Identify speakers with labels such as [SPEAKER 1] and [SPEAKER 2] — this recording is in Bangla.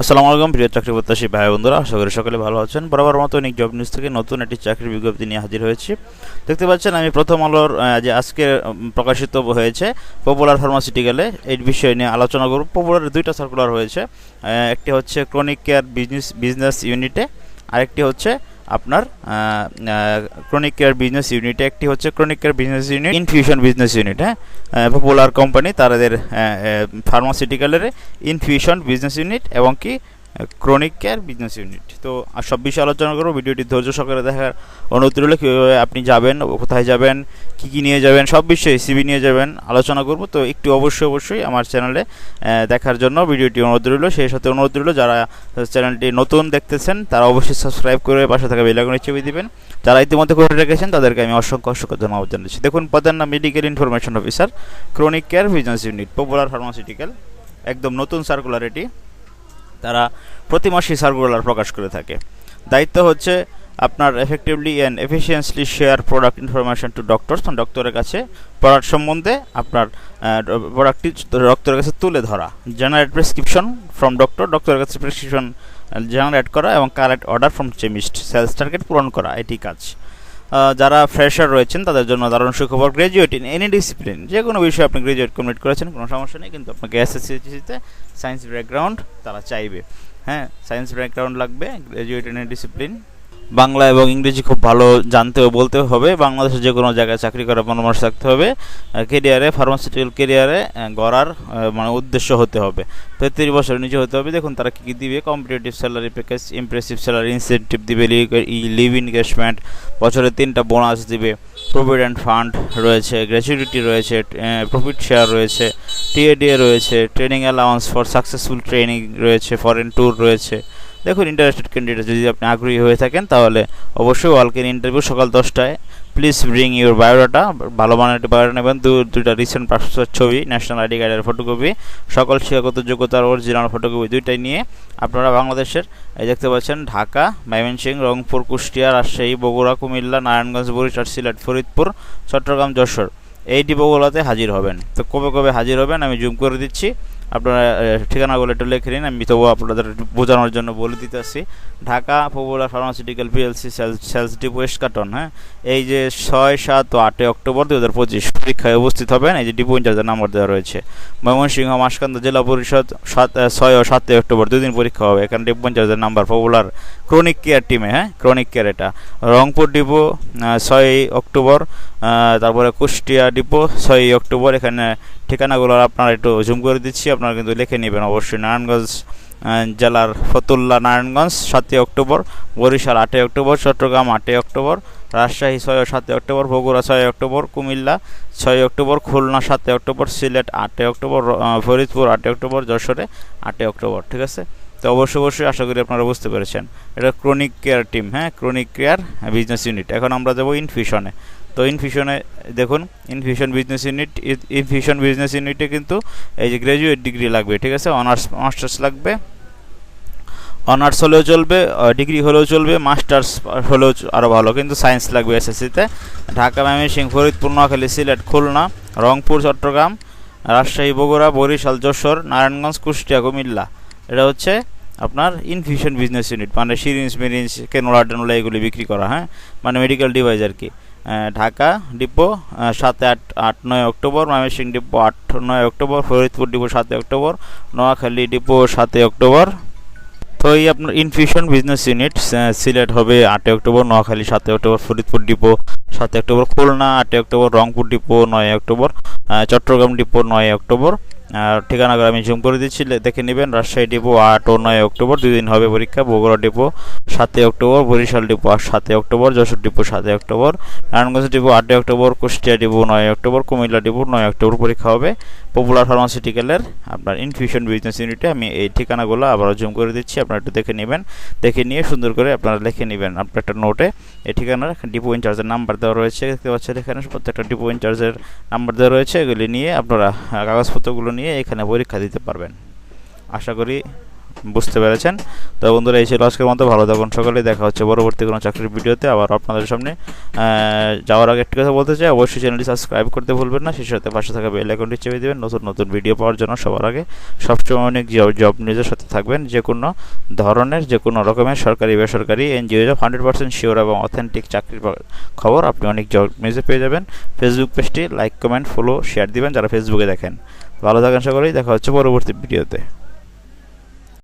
[SPEAKER 1] আসসালামু আলাইকুম, প্রিয় চাকরি প্রত্যাশী ভাই বন্ধুরা, আশা করি সকলে ভালো আছেন। বরাবর মতো অনেক জব নিউজ থেকে নতুন একটি চাকরির বিজ্ঞপ্তি নিয়ে হাজির হয়েছি। দেখতে পাচ্ছেন, আমি প্রথম আলোর যে আজকে প্রকাশিত হয়েছে পপুলার ফার্মাসিউটিক্যালে এই বিষয় নিয়ে আলোচনা করব। পপুলারের দুইটা সার্কুলার হয়েছে একটি হচ্ছে ক্রনিক কেয়ার বিজনেস বিজনেস ইউনিটে আরেকটি হচ্ছে আপনার ক্রনিক কেয়ার বিজনেস ইউনিট একটি হচ্ছে chronic care business unit infusion business unit হ্যাঁ? পপুলার কোম্পানি তাদের ফার্মাসিউটিক্যালের ইনফিউশন বিজনেস ইউনিট এবং কি ক্রনিক কেয়ার বিজনেস ইউনিট। তো আর সব বিষয়ে আলোচনা করব। ভিডিওটি ধৈর্য সহকারে দেখার অনুরোধ রইল, কীভাবে আপনি যাবেন, কোথায় যাবেন, কী কী নিয়ে যাবেন, সব বিষয়ে সিবি নিয়ে যাবেন, আলোচনা করব। তো একটু অবশ্যই অবশ্যই আমার চ্যানেলে দেখার জন্য ভিডিওটি অনুরোধ রইল। সেই সাথে অনুরোধ রইল, যারা চ্যানেলটি নতুন দেখতেছেন, তারা অবশ্যই সাবস্ক্রাইব করে পাশে থাকা বেলাগুনি চেপে দিবেন। যারা ইতিমধ্যে করে রেখেছেন, তাদেরকে আমি অসংখ্য অসংখ্য ধন্যবাদ জানাচ্ছি। দেখুন পদের নাম medical information officer chronic care business unit popular pharmaceutical একদম নতুন সার্কুলার এটি তারা প্রতি মাসেই সার্কুলার প্রকাশ করে থাকে। দায়িত্ব হচ্ছে আপনার effectively and efficiently share product information to doctors ডক্টরের কাছে প্রোডাক্ট সম্বন্ধে আপনার প্রোডাক্টটি ডক্টরের কাছে তুলে ধরা। জেনারেট প্রেসক্রিপশন ফ্রম ডক্টর ডক্টরের কাছে প্রেসক্রিপশন জেনারেট করা এবং correct order from chemist sales target পূরণ করা, এটি কাজ। যারা ফ্রেশার রয়েছেন, তাদের জন্য দারুণ সুখবর। গ্র্যাজুয়েট ইন এনি ডিসিপ্লিন যে কোনো বিষয়ে আপনি গ্র্যাজুয়েট কমপ্লিট করেছেন, কোনো সমস্যা নেই, কিন্তু আপনাকে এসএসসিতে সায়েন্স ব্যাকগ্রাউন্ড তারা চাইবে। হ্যাঁ সায়েন্স ব্যাকগ্রাউন্ড লাগবে গ্র্যাজুয়েট ইন ডিসিপ্লিন বাংলা এবং ইংরেজি খুব ভালো জানতে ও বলতে হবে। বাংলাদেশে যে কোনো জায়গায় চাকরি করার পরামর্শ থাকতে হবে। কেরিয়ারে ফার্মাসিউটিক্যাল কেরিয়ারে গড়ার মানে উদ্দেশ্য হতে হবে। তেত্রিশ বছরের নিচে হতে হবে। দেখুন তারা কী কী দিবে? Competitive salary package impressive salary incentive দিবে লিভ ইনভেস্টমেন্ট বছরে তিনটা বোনাস দিবে। প্রভিডেন্ট ফান্ড রয়েছে গ্র্যাচুইটি রয়েছে প্রফিট শেয়ার রয়েছে টিএডিএ রয়েছে training allowance for successful training রয়েছে ফরেন ট্যুর রয়েছে। দেখুন ইন্টারেস্টেড ক্যান্ডিডেট যদি আপনি আগ্রহী হয়ে থাকেন, তাহলে অবশ্যই ওয়ালকের ইন্টারভিউ সকাল দশটায়। প্লিজ ব্রিং ইউর বায়োডাটা ভালো মানের একটি বায়োডাটা নেবেন। দুইটা রিসেন্ট পাসপোর্ট ছবি ন্যাশনাল আইডি কার্ডের ফটোকপি সকল শিক্ষাগত যোগ্যতার অরিজিনাল ফটোকপি দুইটাই নিয়ে আপনারা বাংলাদেশের, এই দেখতে পাচ্ছেন, ঢাকা, ময়মনসিংহ, রংপুর, কুষ্টিয়া, রাজশাহী, বগুড়া, কুমিল্লা, নারায়ণগঞ্জ, বরিশাল, সিলেট, ফরিদপুর, চট্টগ্রাম, যশোর। এই ডিপোগুলোতে হাজির হবেন। তো কবে কবে হাজির হবেন, আমি জুম করে দিচ্ছি। আপনারা ঠিকানাগুলো একটু লিখে নিন, আমি তবুও আপনাদের বোঝানোর জন্য বলে দিতেছি। Dhaka popular pharmaceutical PLC sales depot west carton হ্যাঁ? এই যে ছয়, সাত ও আটই অক্টোবর দু হাজার পঁচিশ পরীক্ষায় উপস্থিত হবেন, এই যে ডিপো ইনচার্জের নাম্বার দেওয়া রয়েছে। ময়মনসিংহ, মাসকান্দ জেলা পরিষদ, সাত ছয় ও সাতই অক্টোবর দুদিন পরীক্ষা হবে। এখানে ডিপো ইনচার্জের নাম্বার পপুলার ক্রনিক কেয়ার টিমে হ্যাঁ? ক্রনিক কেয়ার এটা। রংপুর ডিপো ছয় অক্টোবর তারপরে কুষ্টিয়া ডিপো ছয়ই অক্টোবর। এখানে ঠিকানাগুলো আপনারা একটু জুম করে দিচ্ছি আপনারা কিন্তু লিখে নেবেন অবশ্যই নারায়ণগঞ্জ জেলার ফতুল্লা নারায়ণগঞ্জ, সাতই অক্টোবর, বরিশাল আটই অক্টোবর, চট্টগ্রাম আটই অক্টোবর, রাজশাহী ছয় ও সাতই অক্টোবর, বগুড়া ছয় অক্টোবর, কুমিল্লা ছয় অক্টোবর, খুলনা সাতই অক্টোবর, সিলেট আটই অক্টোবর ফরিদপুর আটই অক্টোবর, যশোরে আটই অক্টোবর, ঠিক আছে? তো অবশ্যই অবশ্যই আশা করি আপনারা বুঝতে পেরেছেন। এটা ক্রনিক কেয়ার টিম হ্যাঁ? ক্রনিক কেয়ার বিজনেস ইউনিট এখন আমরা যাব ইনফিউশনে তো ইনফিউশনে দেখুন infusion business unit infusion business ইউনিটে কিন্তু এই যে গ্র্যাজুয়েট ডিগ্রি লাগবে, ঠিক আছে? অনার্স মাস্টার্স লাগবে। অনার্স হলেও চলবে ডিগ্রি হলেও চলবে মাস্টার্স হলেও আরও ভালো। কিন্তু সায়েন্স লাগবে এসএসসিতে ঢাকা, ময়মনসিংহ, ফরিদপুর, নোয়াখালী, সিলেট, খুলনা, রংপুর, চট্টগ্রাম, রাজশাহী, বগুড়া, বরিশাল, যশোর, নারায়ণগঞ্জ, কুষ্টিয়া, কুমিল্লা। এটা হচ্ছে আপনার ইনফিউশন বিজনেস ইউনিট মানে সিরিঞ্জ মিরিঞ্জ কেনোলা টেনোলা এগুলি বিক্রি করা হ্যাঁ? মানে মেডিকেল ডিভাইস আর কি। ঢাকা ডিপো সাতে আট আট, নয় অক্টোবর, ময়মনসিংহ ডিপো আট, নয় অক্টোবর, ফরিদপুর ডিপো সাতই অক্টোবর, নোয়াখালী ডিপো সাতই অক্টোবর। তো এই আপনার ইনফিউশন বিজনেস ইউনিট সিলেট হবে আটই অক্টোবর, নোয়াখালী সাতই অক্টোবর, ফরিদপুর ডিপো সাতই অক্টোবর, খুলনা আটই অক্টোবর, রংপুর ডিপো নয় অক্টোবর চট্টগ্রাম ডিপো নয় অক্টোবর। আর ঠিকানাগুলো আমি জুম করে দিচ্ছি দেখে নেবেন। রাজশাহী ডিপো আট ও নয় অক্টোবর, দুই দিন হবে পরীক্ষা। বগুড়া ডিপো সাতই অক্টোবর, বরিশাল ডিপো আর সাতই অক্টোবর, যশোর ডিপো সাতই অক্টোবর, নারায়ণগঞ্জ ডিপো আটই অক্টোবর, কুষ্টিয়া ডিপো নয় অক্টোবর, কুমিল্লা ডিপো নয় অক্টোবর পরীক্ষা হবে। পপুলার ফার্মাসিউটিক্যালের আপনার ইনফিউশন বিজনেস ইউনিটে আমি এই ঠিকানাগুলো আবার জুম করে দিচ্ছি। আপনারা একটু দেখে নেবেন। দেখে নিয়ে সুন্দর করে আপনারা লিখে নেবেন আপনার একটা নোটে এই ঠিকানার ডিপো ইনচার্জের নাম্বার দেওয়া রয়েছে। দেখতে পাচ্ছেন এখানে প্রত্যেকটা ডিপো ইনচার্জের নাম্বার দেওয়া রয়েছে। এগুলি নিয়ে আপনারা কাগজপত্রগুলো নিয়ে এখানে পরীক্ষা দিতে পারবেন। আশা করি বুঝতে পেরেছেন? তো বন্ধুরা, এই ছিল আজকের মতো। ভালো থাকুন সকালে। দেখা হচ্ছে পরবর্তী কোনো চাকরির ভিডিওতে। আবার আপনাদের সামনে যাওয়ার আগে একটি কথা বলতে চাই। অবশ্যই চ্যানেলটি সাবস্ক্রাইব করতে ভুলবেন না। সেই সাথে পাশে থাকা বেল আইকনটি চেপে দেবেন। নতুন নতুন ভিডিও পাওয়ার জন্য সবার আগে সবসময় অনেক জব নিউজের সাথে থাকবেন। যে কোনো ধরনের, যে কোনো রকমের সরকারি, বেসরকারি, NGO job hundred percent sure এবং অথেন্টিক চাকরির খবর আপনি অনেক জব নিউজে পেয়ে যাবেন। ফেসবুক পেজটি লাইক কমেন্ট ফলো শেয়ার দিবেন। যারা ফেসবুকে দেখেন। ভালো থাকেন সকলেই। দেখা হচ্ছে পরবর্তী ভিডিওতে।